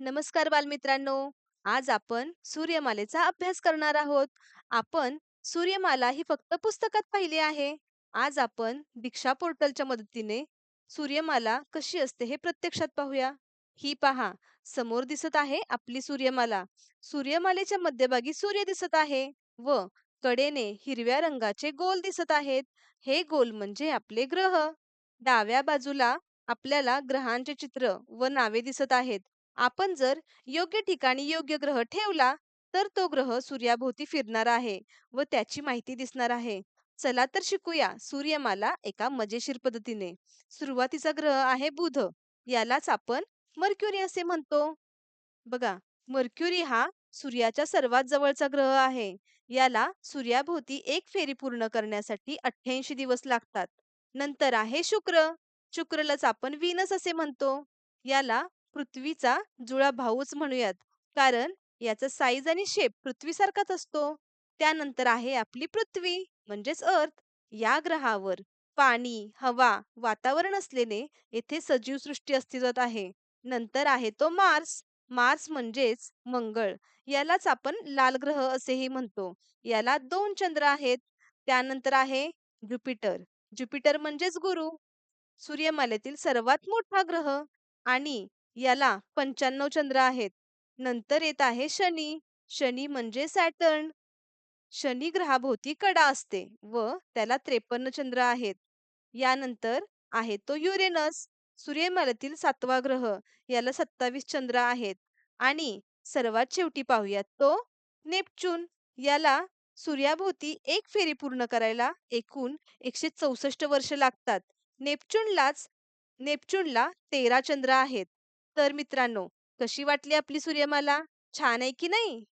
नमस्कार बालमित्रांनो. आज आपण सूर्यमालेचा अभ्यास करणार आहोत. आपण सूर्यमाला ही फक्त पुस्तकात पाहिली आहे. आज आपण दीक्षा पोर्टलच्या मदतीने सूर्यमाला कशी असते हे प्रत्यक्षात पाहूया. ही पहा समोर दिसत आहे आपली सूर्यमाला. सूर्यमालेच्या मध्यभागी सूर्य दिसत आहे व कडेने हिरव्या रंगाचे गोल दिसत आहेत. हे गोल म्हणजे आपले ग्रह. डाव्या बाजूला आपल्याला ग्रहांचे चित्र व नावे दिसत आहेत. आपण जर योग्य ठिकाणी योग्य ग्रह ठेवला तर तो ग्रह सूर्याभोवती फिरणार आहे व त्याची माहिती दिसणार आहे. चला तर शिकूया. सूर्यमाला एका मजेशीर पद्धतीने. सुरुवातीचा ग्रह आहे बुध. यालाच आपण मर्क्युरी असे म्हणतो. बघा मर्क्युरी हा सूर्याच्या सर्वात जवळचा ग्रह आहे. याला सूर्याभोवती एक फेरी पूर्ण करण्यासाठी अठ्ठ्याऐंशी दिवस लागतात. नंतर आहे शुक्र. शुक्रलाच आपण विनस असे म्हणतो. याला पृथ्वीचा जुळा भाऊच म्हणूयात. कारण याचा साईज आणि शेप पृथ्वीसारखाच असतो. त्यानंतर आहे आपली पृथ्वी म्हणजेच अर्थ या ग्रहावर पाणी हवा वातावरण असलेले येथे सजीव सृष्टी अस्तित्वात आहे. नंतर आहे तो मार्स मार्स म्हणजेच मंगळ. यालाच आपण लाल ग्रह असेही म्हणतो. याला दोन चंद्र आहेत. त्यानंतर आहे ज्युपिटर ज्युपिटर म्हणजेच गुरु. सूर्यमालेतील सर्वात मोठा ग्रह आणि याला पंच्याण्णव चंद्र आहेत. नंतर येत आहे शनी. शनी म्हणजे सॅटर्न. शनी ग्रहाभोवती कडा असते व त्याला त्रेपन्न चंद्र आहेत. यानंतर आहे तो युरेनस. सूर्यमालेतील सातवा ग्रह याला सत्तावीस चंद्र आहेत. आणि सर्वात शेवटी पाहूयात तो नेपच्यून. याला सूर्याभोवती एक फेरी पूर्ण करायला एकूण एकशे चौसष्ट वर्ष लागतात. नेपच्यूनलाच नेपच्यूनला तेरा चंद्र आहेत. तर मित्रांनो कशी वाटली आपली सूर्यमाला? छान आहे की नाही?